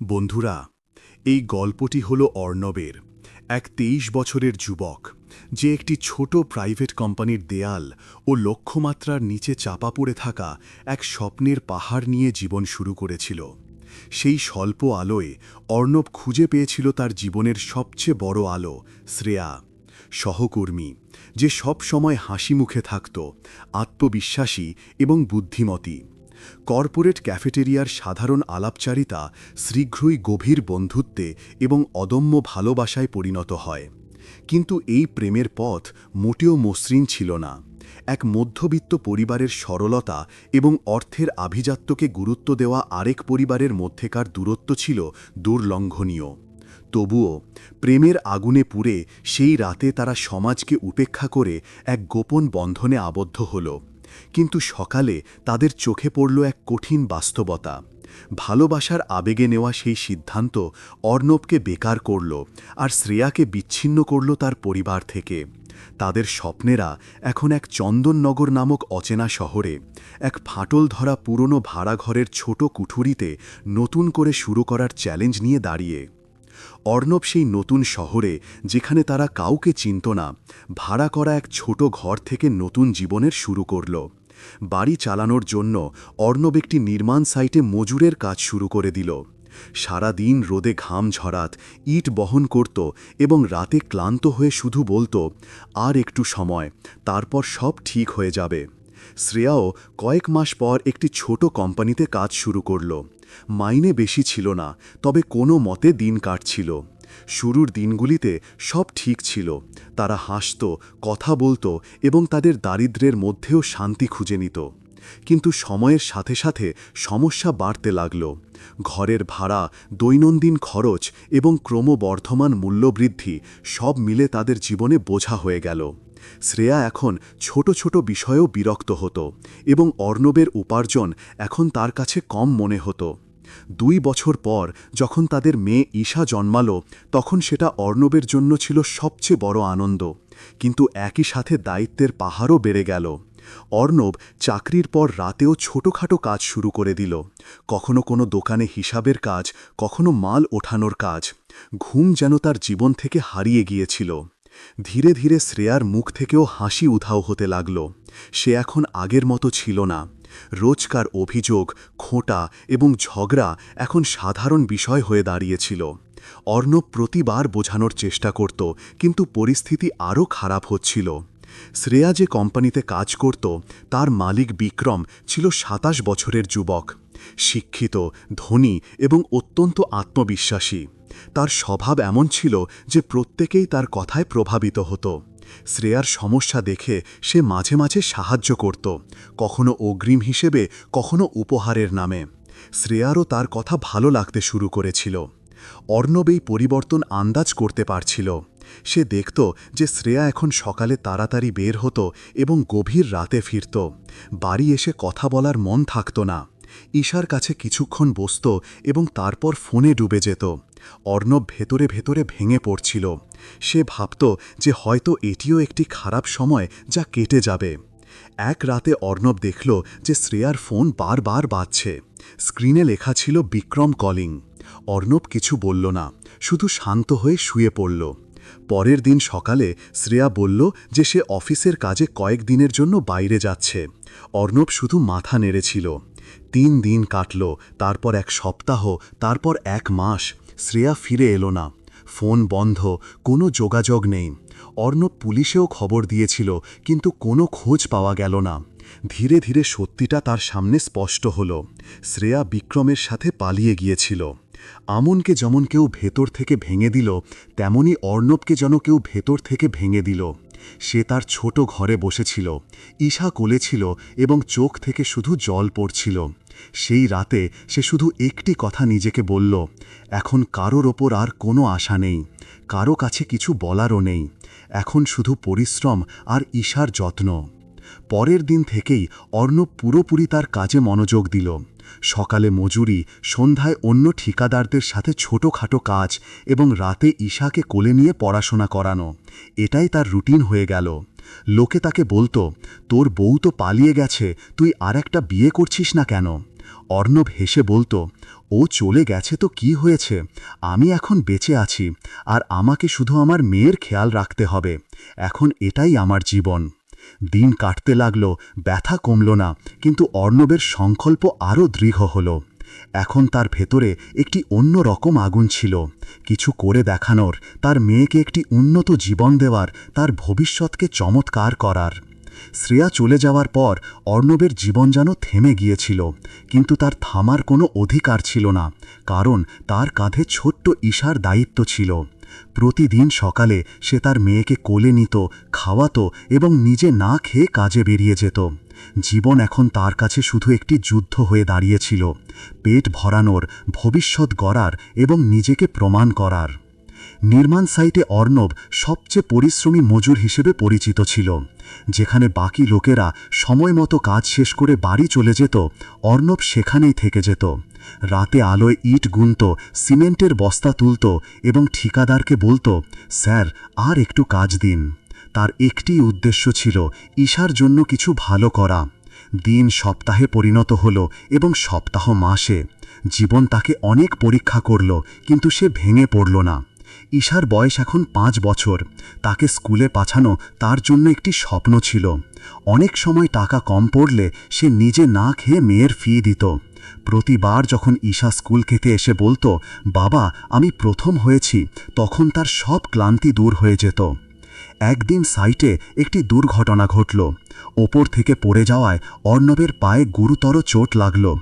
বন্ধুরা, এই গল্পটি হল অর্ণবের, এক তেইশ বছরের যুবক, যে একটি ছোট প্রাইভেট কোম্পানির দেয়াল ও লক্ষ্যমাত্রার নিচে চাপা পড়ে থাকা এক স্বপ্নের পাহাড় নিয়ে জীবন শুরু করেছিল। সেই স্বল্প আলোয় অর্ণব খুঁজে পেয়েছিল তার জীবনের সবচেয়ে বড় আলো, শ্রেয়া। সহকর্মী, যে সব সময় হাসি মুখে থাকত, আত্মবিশ্বাসী এবং বুদ্ধিমতী। কর্পোরেট ক্যাফেটেরিয়ার সাধারণ আলাপচারিতা শীঘ্রই গভীর বন্ধুত্বে এবং অদম্য ভালোবাসায় পরিণত হয়। কিন্তু এই প্রেমের পথ মোটেও মসৃণ ছিল না। এক মধ্যবিত্ত পরিবারের সরলতা এবং অর্থের আভিজাত্যকে গুরুত্ব দেওয়া আরেক পরিবারের মধ্যেকার দূরত্ব ছিল দুর্লঙ্ঘনীয়। তবুও প্রেমের আগুনে পুড়ে সেই রাতে তারা সমাজকে উপেক্ষা করে এক গোপন বন্ধনে আবদ্ধ হল। কিন্তু সকালে তাদের চোখে পড়ল এক কঠিন বাস্তবতা। ভালোবাসার আবেগে নেওয়া সেই সিদ্ধান্ত অর্ণবকে বেকার করল আর শ্রেয়াকে বিচ্ছিন্ন করল তার পরিবার থেকে। তাদের স্বপ্নেরা এখন এক চন্দননগর নামক অচেনা শহরে, এক ফাটল ধরা পুরনো ভাড়াঘরের ছোট কুঠুরিতে নতুন করে শুরু করার চ্যালেঞ্জ নিয়ে দাঁড়িয়ে। অর্ণব সেই নতুন শহরে যেখানে তারা কাউকে চিনত না, ভাড়া করা এক ছোট ঘর থেকে নতুন জীবনের শুরু করল। বাড়ি চালানোর জন্য অর্ণব একটি নির্মাণ সাইটে মজুরের কাজ শুরু করে দিল। সারা দিন রোদে ঘাম ঝরাত, ইট বহন করত এবং রাতে ক্লান্ত হয়ে শুধু বলতো, আর একটু সময়, তারপর সব ঠিক হয়ে যাবে। শ্রেয়াও কয়েক মাস পর একটি ছোট কোম্পানিতে কাজ শুরু করল। মাইনে বেশি ছিল না, তবে কোনো মতে দিন কাটছিল। শুরুর দিনগুলিতে সব ঠিক ছিল। তারা হাসত, কথা বলতো এবং তাদের দারিদ্র্যের মধ্যেও শান্তি খুঁজে নিত। কিন্তু সময়ের সাথে সাথে সমস্যা বাড়তে লাগল। ঘরের ভাড়া, দৈনন্দিন খরচ এবং ক্রমবর্ধমান মূল্যবৃদ্ধি সব মিলে তাদের জীবনে বোঝা হয়ে গেল। শ্রেয়া এখন ছোট ছোট বিষয়েও বিরক্ত হতো এবং অর্ণবের উপার্জন এখন তার কাছে কম মনে হতো। দুই বছর পর যখন তাদের মেয়ে ঈশা জন্মালো, তখন সেটা অর্ণবের জন্য ছিল সবচেয়ে বড় আনন্দ। কিন্তু একই সাথে দায়িত্বের পাহাড়ও বেড়ে গেল। অর্ণব চাকরির পর রাতেও ছোটখাটো কাজ শুরু করে দিল। কখনো কোনো দোকানে হিসাবের কাজ, কখনো মাল ওঠানোর কাজ। ঘুম যেন তার জীবন থেকে হারিয়ে গিয়েছিল। ধীরে ধীরে শ্রেয়ার মুখ থেকেও হাসি উধাও হতে লাগল। সে এখন আগের মতো ছিল না। রোজকার অভিযোগ, খোঁটা এবং ঝগড়া এখন সাধারণ বিষয় হয়ে দাঁড়িয়েছিল। অর্ণব প্রতিবার বোঝানোর চেষ্টা করত, কিন্তু পরিস্থিতি আরও খারাপ হচ্ছিল। শ্রেয়া যে কোম্পানিতে কাজ করত, তার মালিক বিক্রম ছিল সাতাশ বছরের যুবক। শিক্ষিত, ধনী এবং অত্যন্ত আত্মবিশ্বাসী। তার স্বভাব এমন ছিল যে প্রত্যেকেই তার কথায় প্রভাবিত হতো। শ্রেয়ার সমস্যা দেখে সে মাঝে মাঝে সাহায্য করত, কখনো অগ্রিম হিসেবে, কখনো উপহারের নামে। শ্রেয়ারও তার কথা ভালো লাগতে শুরু করেছিল। অর্ণব এই পরিবর্তন আন্দাজ করতে পারছিল। সে দেখত যে শ্রেয়া এখন সকালে তাড়াতাড়ি বের হতো এবং গভীর রাতে ফিরত। বাড়ি এসে কথা বলার মন থাকত না। ঈশার কাছে কিছুক্ষণ বসত এবং তারপর ফোনে ডুবে যেত। অর্ণব ভেতরে ভেতরে ভেঙে পড়ছিল। সে ভাবত যে হয়তো এটিও একটি খারাপ সময় যা কেটে যাবে। এক রাতে অর্ণব দেখল যে শ্রেয়ার ফোন বারবার বাজছে। স্ক্রিনে লেখা ছিল বিক্রম কলিং। অর্ণব কিছু বলল না, শুধু শান্ত হয়ে শুয়ে পড়ল। পরের দিন সকালে শ্রেয়া বলল যে সে অফিসের কাজে কয়েক দিনের জন্য বাইরে যাচ্ছে। অর্ণব শুধু মাথা নেড়েছিল তিন দিন কাটল, তারপর এক সপ্তাহ, তারপর এক মাস। শ্রেয়া ফিরে এলো না। ফোন বন্ধ, কোনো যোগাযোগ নেই। অর্ণব পুলিশেও খবর দিয়েছিল, কিন্তু কোনো খোঁজ পাওয়া গেল না। ধীরে ধীরে সত্যিটা তার সামনে স্পষ্ট হল। শ্রেয়া বিক্রমের সাথে পালিয়ে গিয়েছিল। আমনকে যেমন কেউ ভেতর থেকে ভেঙে দিল, তেমনি অর্ণবকে যেন কেউ ভেতর থেকে ভেঙে দিল। সে তার ছোট ঘরে বসেছিল। ঈশা কোলেছিল এবং চোখ থেকে শুধু জল পড়ছিল। সেই রাতে সে শুধু একটি কথা নিজেকে বলল, এখন কারোর ওপর আর কোনো আশা নেই, কারও কাছে কিছু বলারও নেই, এখন শুধু পরিশ্রম আর ঈশার যত্ন। পরের দিন থেকেই অর্ণব পুরোপুরি তার কাজে মনোযোগ দিল। সকালে মজুরি, সন্ধ্যায় অন্য ঠিকাদারদের সাথে ছোটোখাটো কাজ এবং রাতে ঈশাকে কোলে নিয়ে পড়াশোনা করানো, এটাই তার রুটিন হয়ে গেল। লোকে তাকে বলতো, তোর বউ তো পালিয়ে গেছে, তুই আর একটা বিয়ে করছিস না কেন? অর্ণব হেসে বলতো, ও চলে গেছে তো কি হয়েছে? আমি এখন বেঁচে আছি, আর আমাকে শুধু আমার মেয়ের খেয়াল রাখতে হবে। এখন এটাই আমার জীবন। দিন কাটতে লাগল, ব্যথা কমল না, কিন্তু অর্ণবের সংকল্প আরও দৃঢ় হলো। এখন তার ভেতরে একটি অন্য রকম আগুন ছিল। কিছু করে দেখানোর, তার মেয়েকে একটি উন্নত জীবন দেওয়ার, তার ভবিষ্যৎকে চমৎকার করার। শ্রেয়া চলে যাওয়ার পর অর্ণবের জীবন যেন থেমে গিয়েছিল, কিন্তু তার থামার কোনো অধিকার ছিল না, কারণ তার কাঁধে ছোট্ট ঈশার দায়িত্ব ছিল। প্রতিদিন সকালে সে তার মেয়েকে কোলে নিত, খাওয়াতো এবং নিজে না খেয়ে কাজে বেরিয়ে যেত। জীবন এখন তার কাছে শুধু একটি যুদ্ধ হয়ে দাঁড়িয়েছিল, পেট ভরানোর, ভবিষ্যৎ গড়ার এবং নিজেকে প্রমাণ করার। নির্মাণ সাইটে অর্ণব সবচেয়ে পরিশ্রমী মজুর হিসেবে পরিচিত ছিল। যেখানে বাকি লোকেরা সময় মতো কাজ শেষ করে বাড়ি চলে যেত, অর্ণব সেখানেই থেকে যেত। রাতে আলোয় ইট গুনত, সিমেন্টের বস্তা তুলত এবং ঠিকাদারকে বলতো, স্যার, আর একটু কাজ দিন। তার একটি উদ্দেশ্য ছিল ঈশার জন্য কিছু ভালো করা। দিন সপ্তাহে পরিণত হল এবং সপ্তাহ মাসে। জীবন তাকে অনেক পরীক্ষা করল, কিন্তু সে ভেঙে পড়ল না। ঈশার বয়স এখন পাঁচ বছর। তাকে স্কুলে পাঠানো তার জন্য একটি স্বপ্ন ছিল। অনেক সময় টাকা কম পড়লে সে নিজে না খেয়ে মেয়ের ফি দিত। প্রতিবার যখন ঈশা স্কুল খেতে এসে বলতো, বাবা, আমি প্রথম হয়েছি, তখন তার সব ক্লান্তি দূর হয়ে যেত। একদিন সাইটে একটি দুর্ঘটনা ঘটল। ওপর থেকে পড়ে যাওয়ায় অর্ণবের পায়ে গুরুতর চোট লাগল।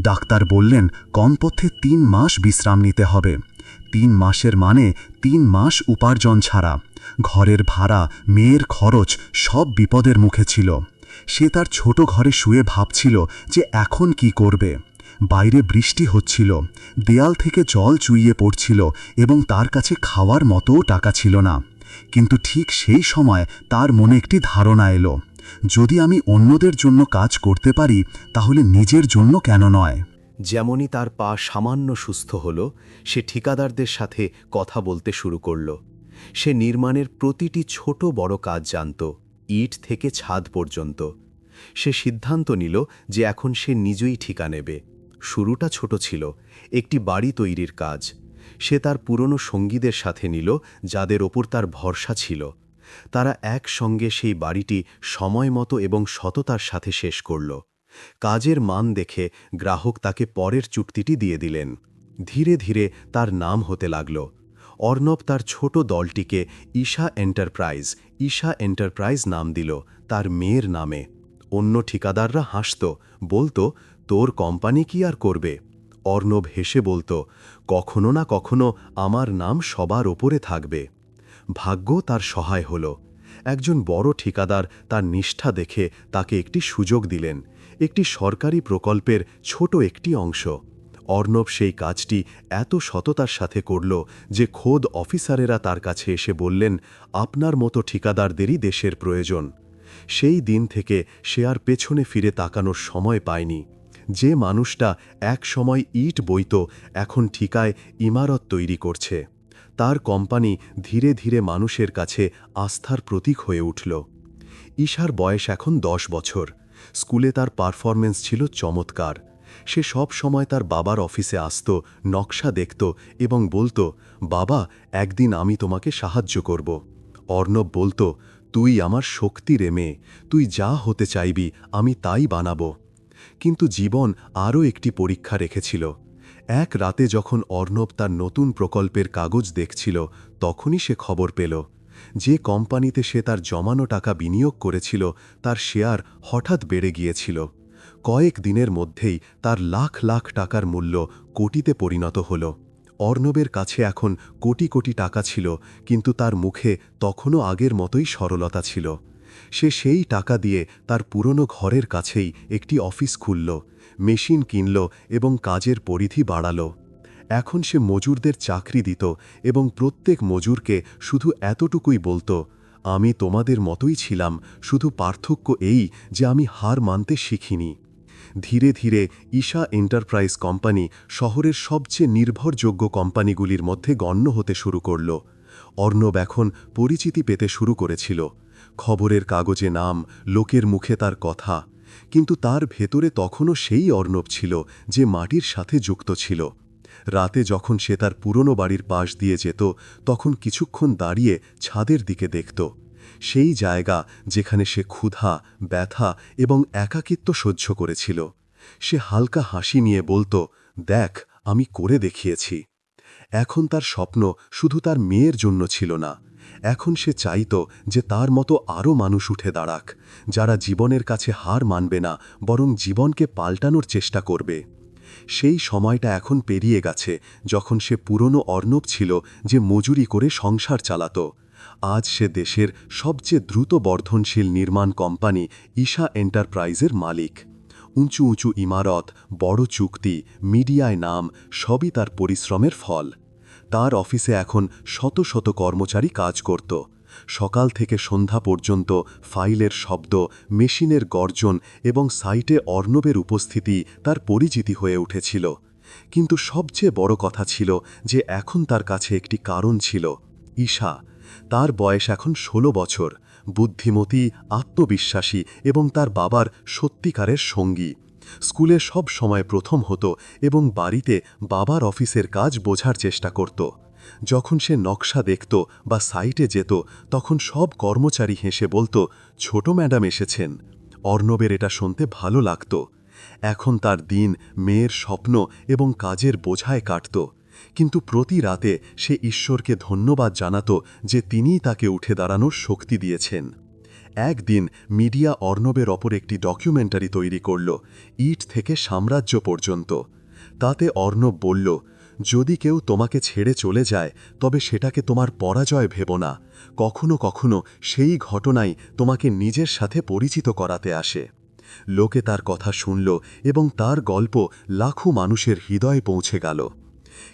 ডাক্তার বললেন, কমপক্ষে তিন মাস বিশ্রাম নিতে হবে। তিন মাসের মানে তিন মাস উপার্জন ছাড়া। ঘরের ভাড়া, মেয়ের খরচ সব বিপদের মুখে ছিল। সে তার ছোট ঘরে শুয়ে ভাবছিল যে এখন কি করবে। বাইরে বৃষ্টি হচ্ছিল, দেয়াল থেকে জল চুইয়ে পড়ছিল এবং তার কাছে খাওয়ার মতোও টাকা ছিল না। কিন্তু ঠিক সেই সময় তার মনে একটি ধারণা এলো। যদি আমি অন্যদের জন্য কাজ করতে পারি, তাহলে নিজের জন্য কেন নয়? যেমনই তার পা সামান্য সুস্থ হল, সে ঠিকাদারদের সাথে কথা বলতে শুরু করল। সে নির্মাণের প্রতিটি ছোট বড় কাজ জানত, ইট থেকে ছাদ পর্যন্ত। সে সিদ্ধান্ত নিল যে এখন সে নিজেই ঠিকা নেবে। শুরুটা ছোট ছিল, একটি বাড়ি তৈরির কাজ। সে তার পুরনো সঙ্গীদের সাথে নিল, যাদের ওপর তার ভরসা ছিল। তারা একসঙ্গে সেই বাড়িটি সময় মতো এবং সততার সাথে শেষ করল। কাজের মান দেখে গ্রাহক তাকে পরের চুক্তিটি দিয়ে দিলেন। ধীরে ধীরে তার নাম হতে লাগল। অর্ণব তার ছোট দলটিকে ঈশা এন্টারপ্রাইজ ঈশা এন্টারপ্রাইজ নাম দিল তার মেয়ের নামে। অন্য ঠিকাদাররা হাসত, বলতো, তোর কোম্পানি কি আর করবে? অর্ণব হেসে বলতো, কখনো না কখনো আমার নাম সবার ওপরে থাকবে। ভাগ্য তার সহায় হল। একজন বড় ঠিকাদার তার নিষ্ঠা দেখে তাকে একটি সুযোগ দিলেন, একটি সরকারি প্রকল্পের ছোট একটি অংশ। অর্ণব সেই কাজটি এত সততার সাথে করল যে খোদ অফিসারেরা তার কাছে এসে বললেন, আপনার মতো ঠিকাদারদেরই দেশের প্রয়োজন। সেই দিন থেকে সে আর পেছনে ফিরে তাকানোর সময় পায়নি। যে মানুষটা এক সময় ইট বইত, এখন ঠিকায় ইমারত তৈরি করছে। তার কোম্পানি ধীরে ধীরে মানুষের কাছে আস্থার প্রতীক হয়ে উঠল। ঈশার বয়স এখন দশ বছর। স্কুলে তার পারফরমেন্স ছিল চমৎকার। সে সব সময় তার বাবার অফিসে আসত, নকশা দেখত এবং বলতো, বাবা, একদিন আমি তোমাকে সাহায্য করব। অর্ণব বলতো, তুই আমার শক্তি রে মেয়ে, তুই যা হতে চাইবি, আমি তাই বানাবো। কিন্তু জীবন আরও একটি পরীক্ষা রেখেছিল। এক রাতে যখন অর্ণব তার নতুন প্রকল্পের কাগজ দেখছিল, তখনই সে খবর পেল। যে কোম্পানিতে সে তার জমানো টাকা বিনিয়োগ করেছিল, তার শেয়ার হঠাৎ বেড়ে গিয়েছিল। কয়েক দিনের মধ্যেই তার লাখ লাখ টাকার মূল্য কোটিতে পরিণত হল। অর্ণবের কাছে এখন কোটি কোটি টাকা ছিল, কিন্তু তার মুখে তখনও আগের মতোই সরলতা ছিল। সে সেই টাকা দিয়ে তার পুরনো ঘরের কাছেই একটি অফিস খুলল, মেশিন কিনল এবং কাজের পরিধি বাড়াল। এখন সে মজুরদের চাকরি দিত এবং প্রত্যেক মজুরকে শুধু এতটুকুই বলতো, আমি তোমাদের মতোই ছিলাম, শুধু পার্থক্য এই যে আমি হার মানতে শিখিনি। ধীরে ধীরে ঈশা এন্টারপ্রাইজ কোম্পানি শহরের সবচেয়ে নির্ভরযোগ্য কোম্পানিগুলির মধ্যে গণ্য হতে শুরু করল। অর্ণব এখন পরিচিতি পেতে শুরু করেছিল। খবরের কাগজে নাম, লোকের মুখে তার কথা। কিন্তু তার ভেতরে তখনও সেই অর্ণব ছিল যে মাটির সাথে যুক্ত ছিল। রাতে যখন সে তার পুরনো বাড়ির পাশ দিয়ে যেত, তখন কিছুক্ষণ দাঁড়িয়ে ছাদের দিকে দেখত। সেই জায়গা যেখানে সে ক্ষুধা, ব্যথা এবং একাকিত্ব সহ্য করেছিল। সে হালকা হাসি নিয়ে বলতো, দেখ, আমি করে দেখিয়েছি। এখন তার স্বপ্ন শুধু তার মেয়ের জন্য ছিল না এখন সে চাইত যে তার মতো আরও মানুষ উঠে দাঁড়াক, যারা জীবনের কাছে হার মানবে না, বরং জীবনকে পাল্টানোর চেষ্টা করবে। সেই সময়টা এখন পেরিয়ে গেছে, যখন সে পুরনো অর্ণব ছিল যে মজুরি করে সংসার চালাত। আজ সে দেশের সবচেয়ে দ্রুত বর্ধনশীল নির্মাণ কোম্পানি ঈশা এন্টারপ্রাইজের মালিক। উঁচু উঁচু ইমারত, বড় চুক্তি, মিডিয়ায় নাম, সবই তার পরিশ্রমের ফল। তার অফিসে এখন শত শত কর্মচারী কাজ করত। সকাল থেকে সন্ধ্যা পর্যন্ত ফাইলের শব্দ, মেশিনের গর্জন এবং সাইটে অর্ণবের উপস্থিতি তার পরিচিতি হয়ে উঠেছিল। কিন্তু সবচেয়ে বড় কথা ছিল যে এখন তার কাছে একটি কারণ ছিল। ঈশা, তার বয়স এখন ১৬ বছর, বুদ্ধিমতী, আত্মবিশ্বাসী এবং তার বাবার সত্যিকারের সঙ্গী। স্কুলে সব সময় প্রথম হতো এবং বাড়িতে বাবার অফিসের কাজ বোঝার চেষ্টা করত। যখন সে নকশা দেখত বা সাইটে যেত, তখন সব কর্মচারী হেসে বলতো, ছোট ম্যাডাম এসেছেন। অর্ণবের এটা শুনতে ভালো লাগত। এখন তার দিন, মেয়ের স্বপ্ন এবং কাজের বোঝায় কাটত। কিন্তু প্রতি রাতে সে ঈশ্বরকে ধন্যবাদ জানাত যে তিনিই তাকে উঠে দাঁড়ানোর শক্তি দিয়েছেন। একদিন মিডিয়া অর্ণবের ওপর একটি ডকুমেন্টারি তৈরি করল, ইট থেকে সাম্রাজ্য পর্যন্ত। তাতে অর্ণব বলল, যদি কেউ তোমাকে ছেড়ে চলে যায়, তবে সেটাকে তোমার পরাজয় ভেব না। কখনো কখনো সেই ঘটনাই তোমাকে নিজের সাথে পরিচিত করাতে আসে। লোকে তার কথা শুনল এবং তার গল্প লাখো মানুষের হৃদয়ে পৌঁছে গেল।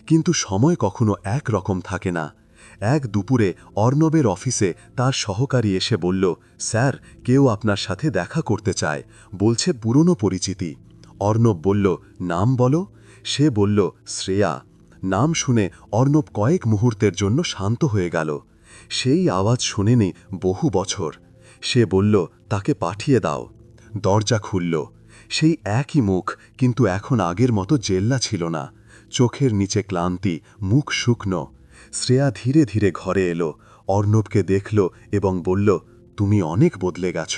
কিন্তু সময় কখনো এক রকম থাকে না। এক দুপুরে অর্ণবের অফিসে তার সহকারী এসে বলল, স্যার, কেউ আপনার সাথে দেখা করতে চায়। বলছে পুরনো পরিচিতি। অর্ণব বলল, নাম বলো? সে বলল, শ্রেয়া। নাম শুনে অর্ণব কয়েক মুহূর্তের জন্য শান্ত হয়ে গেল। সেই আওয়াজ শুনেনি বহু বছর। সে বলল, তাকে পাঠিয়ে দাও। দরজা খুলল। সেই একই মুখ, কিন্তু এখন আগের মতো জেল্লা ছিল না। চোখের নিচে ক্লান্তি, মুখ শুকনো। শ্রেয়া ধীরে ধীরে ঘরে এলো। অর্ণবকে দেখল এবং বলল, তুমি অনেক বদলে গেছ।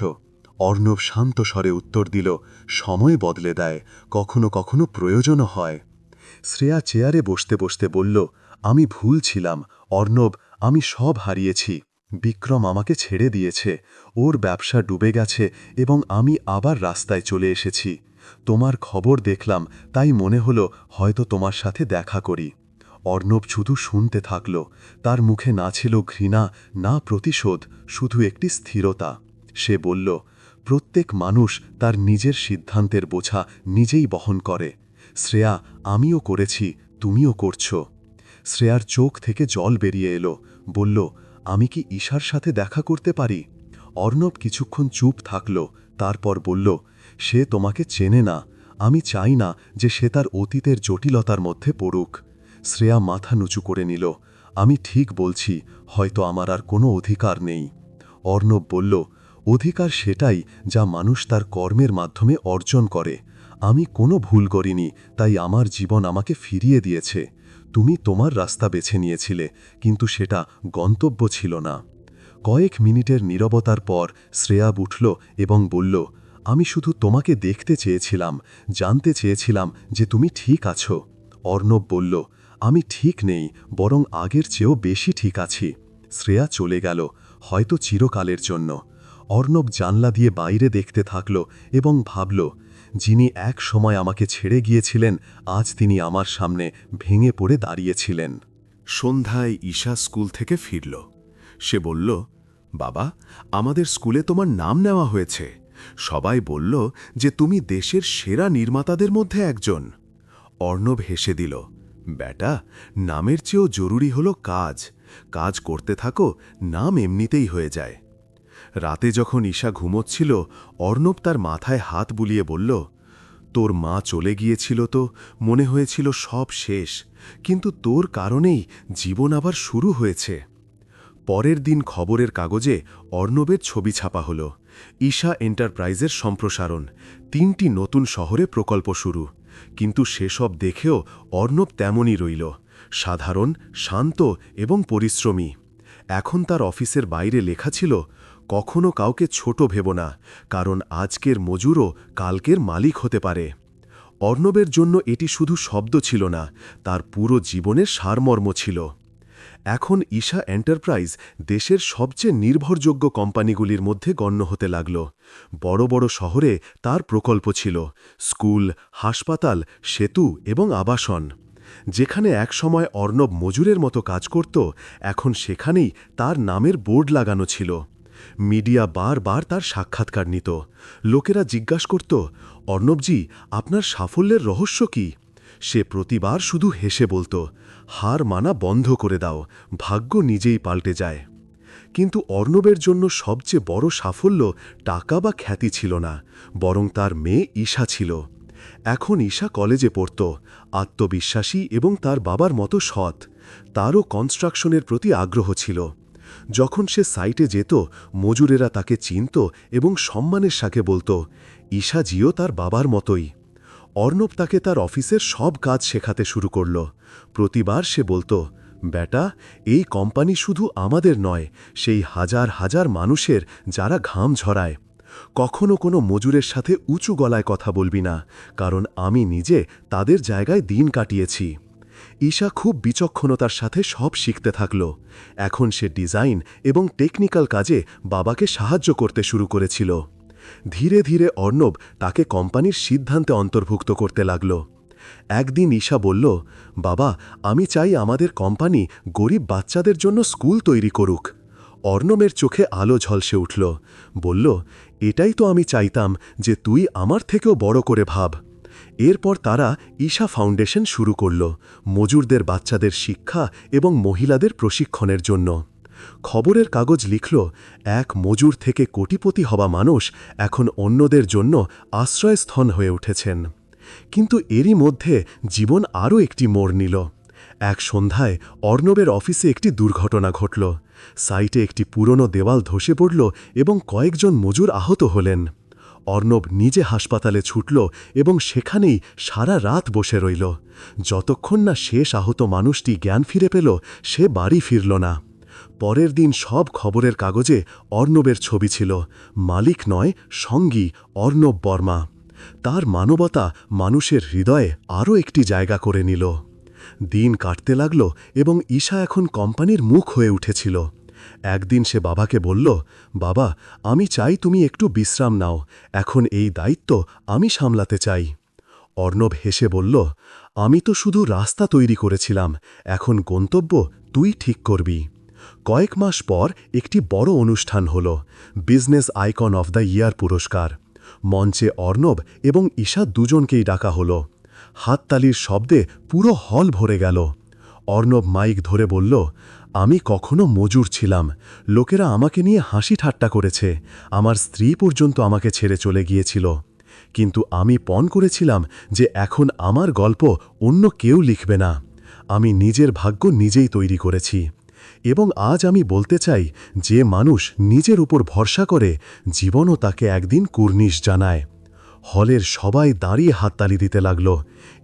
অর্ণব শান্ত স্বরে উত্তর দিল, সময় বদলে দেয়, কখনো কখনো প্রয়োজনও হয়। শ্রেয়া চেয়ারে বসতে বসতে বলল, আমি ভুল ছিলাম, অর্ণব, আমি সব হারিয়েছি। বিক্রম আমাকে ছেড়ে দিয়েছে, ওর ব্যবসা ডুবে গেছে এবং আমি আবার রাস্তায় চলে এসেছি। তোমার খবর দেখলাম, তাই মনে হলো হয়তো তোমার সাথে দেখা করি। অর্ণব শুধু শুনতে থাকল, তার মুখে না ছিল ঘৃণা, না প্রতিশোধ, শুধু একটি স্থিরতা। সে বলল, প্রত্যেক মানুষ তার নিজের সিদ্ধান্তের বোঝা নিজেই বহন করে। শ্রেয়া, আমিও করেছি, তুমিও করছ। শ্রেয়ার চোখ থেকে জল বেরিয়ে এলো, বলল, আমি কি ঈশার সাথে দেখা করতে পারি? অর্ণব কিছুক্ষণ চুপ থাকল, তারপর বলল, সে তোমাকে চেনে না। আমি চাই না যে সে তার অতীতের জটিলতার মধ্যে পড়ুক। শ্রেয়া মাথা নুচু করে নিল, আমি ঠিক বলছি, হয়তো আমার আর কোনো অধিকার নেই। অর্ণব বলল, অধিকার সেটাই যা মানুষ তার কর্মের মাধ্যমে অর্জন করে। আমি কোনো ভুল করিনি, তাই আমার জীবন আমাকে ফিরিয়ে দিয়েছে। তুমি তোমার রাস্তা বেছে নিয়েছিলে, কিন্তু সেটা গন্তব্য ছিল না। কয়েক মিনিটের নীরবতার পর শ্রেয়া উঠল এবং বলল, আমি শুধু তোমাকে দেখতে চেয়েছিলাম, জানতে চেয়েছিলাম যে তুমি ঠিক আছো। অর্ণব বলল আমি ঠিক নেই, বরং আগের চেয়েও বেশি ঠিক আছি। শ্রেয়া চলে গেল, হয়তো চিরকালের জন্য। অর্ণব জানলা দিয়ে বাইরে দেখতে থাকল এবং ভাবল, যিনি এক সময় আমাকে ছেড়ে গিয়েছিলেন, আজ তিনি আমার সামনে ভেঙে পড়ে দাঁড়িয়েছিলেন। সন্ধ্যায় ঈশা স্কুল থেকে ফিরল। সে বলল, বাবা, আমাদের স্কুলে তোমার নাম নেওয়া হয়েছে। সবাই বলল যে তুমি দেশের সেরা নির্মাতাদের মধ্যে একজন। অর্ণব হেসে দিল ব্যাটা, নামের চেয়েও জরুরি হলো কাজ। কাজ করতে থাকো, নাম এমনিতেই হয়ে যায়। রাতে যখন ঈশা ঘুমোচ্ছিল, অর্ণব তার মাথায় হাত বুলিয়ে বলল, তোর মা চলে গিয়েছিল তো, মনে হয়েছিল সব শেষ, কিন্তু তোর কারণেই জীবন আবার শুরু হয়েছে। পরের দিন খবরের কাগজে অর্ণবের ছবি ছাপা হলো। ঈশা এন্টারপ্রাইজের সম্প্রসারণ, তিনটি নতুন শহরে প্রকল্প শুরু। কিন্তু সেসব দেখেও অর্ণব তেমনই রইল, সাধারণ, শান্ত এবং পরিশ্রমী। এখন তার অফিসের বাইরে লেখা ছিল, কখনো কাউকে ছোট ভেব না, কারণ আজকের মজুরও কালকের মালিক হতে পারে। অর্ণবের জন্য এটি শুধু শব্দ ছিল না, তার পুরো জীবনের সারমর্ম ছিল। এখন ঈশা এন্টারপ্রাইজ দেশের সবচেয়ে নির্ভরযোগ্য কোম্পানিগুলির মধ্যে গণ্য হতে লাগল। বড় বড় শহরে তার প্রকল্প ছিল, স্কুল, হাসপাতাল, সেতু এবং আবাসন। যেখানে একসময় অর্ণব মজুরের মতো কাজ করত, এখন সেখানেই তার নামের বোর্ড লাগানো ছিল। মিডিয়া বারবার তার সাক্ষাৎকার নিত। লোকেরা জিজ্ঞাস করত, অর্ণবজি, আপনার সাফল্যের রহস্য কি? সে প্রতিবার শুধু হেসে বলতো হার মানা বন্ধ করে দাও, ভাগ্য নিজেই পাল্টে যায়। কিন্তু অর্ণবের জন্য সবচেয়ে বড় সাফল্য টাকা বা খ্যাতি ছিল না, বরং তার মেয়ে ঈশা ছিল। এখন ঈশা কলেজে পড়ত, আত্মবিশ্বাসী এবং তার বাবার মতো সৎ। তারও কনস্ট্রাকশনের প্রতি আগ্রহ ছিল। যখন সে সাইটে যেত, মজুরেরা তাকে চিনত এবং সম্মানের সাথে বলতো ঈশাজিও তার বাবার মতোই। অর্ণব তাকে তার অফিসের সব কাজ শেখাতে শুরু করল। প্রতিবার সে বলতো, বেটা, এই কোম্পানি শুধু আমাদের নয়, সেই হাজার হাজার মানুষের যারা ঘাম ঝরায়। কখনো কোনো মজুরের সাথে উঁচু গলায় কথা বলবি না, কারণ আমি নিজে তাদের জায়গায় দিন কাটিয়েছি। ঈশা খুব বিচক্ষণতার সাথে সব শিখতে থাকল। এখন সে ডিজাইন এবং টেকনিক্যাল কাজে বাবাকে সাহায্য করতে শুরু করেছিল। ধীরে ধীরে অর্ণব তাকে কোম্পানির সিদ্ধান্তে অন্তর্ভুক্ত করতে লাগল। একদিন ঈশা বলল, বাবা, আমি চাই আমাদের কোম্পানি গরিব বাচ্চাদের জন্য স্কুল তৈরি করুক। অর্ণবের চোখে আলো ঝলসে উঠল। বলল, এটাই তো আমি চাইতাম যে তুই আমার থেকেও বড় করে ভাব। এরপর তারা ঈশা ফাউন্ডেশন শুরু করল, মজুরদের বাচ্চাদের শিক্ষা এবং মহিলাদের প্রশিক্ষণের জন্য। খবরের কাগজ লিখল, এক মজুর থেকে কোটিপতি হওয়া মানুষ এখন অন্যদের জন্য আশ্রয়স্থন হয়ে উঠেছেন। কিন্তু এরই মধ্যে জীবন আরও একটি মোড় নিল। এক সন্ধ্যায় অর্ণবের অফিসে একটি দুর্ঘটনা ঘটল। সাইটে একটি পুরনো দেওয়াল ধসে পড়ল এবং কয়েকজন মজুর আহত হলেন। অর্ণব নিজে হাসপাতালে ছুটল এবং সেখানেই সারা রাত বসে রইল। যতক্ষণ না শেষ আহত মানুষটি জ্ঞান ফিরে পেল, সে বাড়ি ফিরল না। পরের দিন সব খবরের কাগজে অর্ণবের ছবি ছিল। মালিক নয়, সঙ্গী অর্ণব বর্মা। তার মানবতা মানুষের হৃদয়ে আরও একটি জায়গা করে নিল। দিন কাটতে লাগল এবং ঈশা এখন কোম্পানির মুখ হয়ে উঠেছিল। একদিন সে বাবাকে বলল, বাবা, আমি চাই তুমি একটু বিশ্রাম নাও। এখন এই দায়িত্ব আমি সামলাতে চাই। অর্ণব হেসে বলল, আমি তো শুধু রাস্তা তৈরি করেছিলাম। এখন গন্তব্য তুই ঠিক করবি। কয়েক মাস পর একটি বড় অনুষ্ঠান হল business icon of the year পুরস্কার। মঞ্চে অর্ণব এবং ঈশা দুজনকেই ডাকা হল। হাততালির শব্দে পুরো হল ভরে গেল। অর্ণব মাইক ধরে বলল, আমি কখনো মজুর ছিলাম। লোকেরা আমাকে নিয়ে হাসি ঠাট্টা করেছে। আমার স্ত্রী পর্যন্ত আমাকে ছেড়ে চলে গিয়েছিল। কিন্তু আমি পণ করেছিলাম যে এখন আমার গল্প অন্য কেউ লিখবে না। আমি নিজের ভাগ্য নিজেই তৈরি করেছি। এবং আজ আমি বলতে চাই, যে মানুষ নিজের উপর ভরসা করে জীবনও তাকে একদিন কুর্নিশ জানায়। হলের সবাই দাঁড়িয়ে হাততালি দিতে লাগল।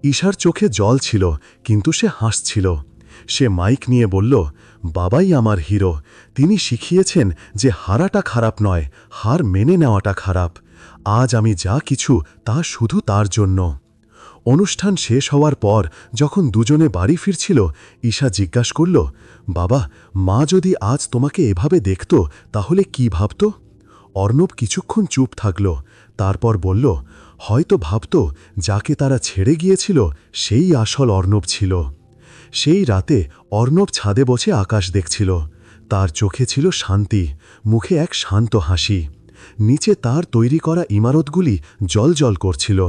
ঈশার চোখে জল ছিল, কিন্তু সে হাসছিল। সে মাইক নিয়ে বলল, বাবাই আমার হিরো, তিনি শিখিয়েছেন যে হারাটা খারাপ নয়, হার মেনে নেওয়াটা খারাপ। আজ আমি যা কিছু, তা শুধু তার জন্য। অনুষ্ঠান শেষ হওয়ার পর যখন দুজনে বাড়ি ফিরছিল, ঈশা জিজ্ঞাস করল, বাবা, মা যদি আজ তোমাকে এভাবে দেখত, তাহলে কি ভাবত? অর্ণব কিছুক্ষণ চুপ থাকল, তারপর বলল, হয়তো ভাবত, যাকে তারা ছেড়ে গিয়েছিল, সেই আসল অর্ণব ছিল। সেই রাতে অর্ণব ছাদে বসে আকাশ দেখছিল, তার চোখে ছিল শান্তি, মুখে এক শান্ত হাসি। নিচে তার তৈরি করা ইমারতগুলি জল করছিল।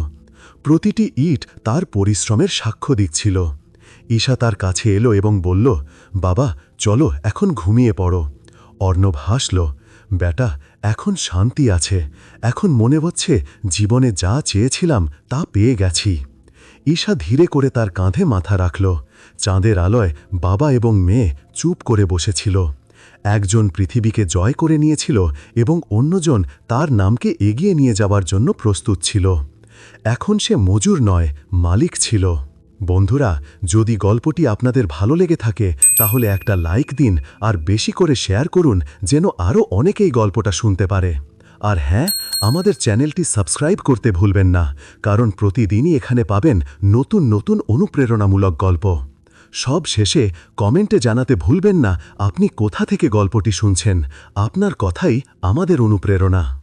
প্রতিটি ইট তার পরিশ্রমের সাক্ষ্য দিচ্ছিল। ঈশা তার কাছে এলো এবং বলল, বাবা, চলো, এখন ঘুমিয়ে পড়ো। অর্ণব হাসল বেটা এখন শান্তি আছে। এখন মনে হচ্ছে জীবনে যা চেয়েছিলাম তা পেয়ে গেছি। ঈশা ধীরে করে তার কাঁধে মাথা রাখল। চাঁদের আলোয় বাবা এবং মেয়ে চুপ করে বসেছিল। একজন পৃথিবীকে জয় করে নিয়েছিল এবং অন্যজন তার নামকে এগিয়ে নিয়ে যাওয়ার জন্য প্রস্তুত ছিল। এখন সে মজুর নয়, মালিক ছিল। বন্ধুরা, যদি গল্পটি আপনাদের ভালো লেগে থাকে, তাহলে একটা লাইক দিন আর বেশি করে শেয়ার করুন, যেন আরও অনেকেই গল্পটা শুনতে পারে। আর হ্যাঁ আমাদের চ্যানেলটি সাবস্ক্রাইব করতে ভুলবেন না, কারণ প্রতিদিনই এখানে পাবেন নতুন নতুন অনুপ্রেরণামূলক গল্প। সব শেষে কমেন্টে জানাতে ভুলবেন না, আপনি কোথা থেকে গল্পটি শুনছেন? আপনার কথাই আমাদের অনুপ্রেরণা।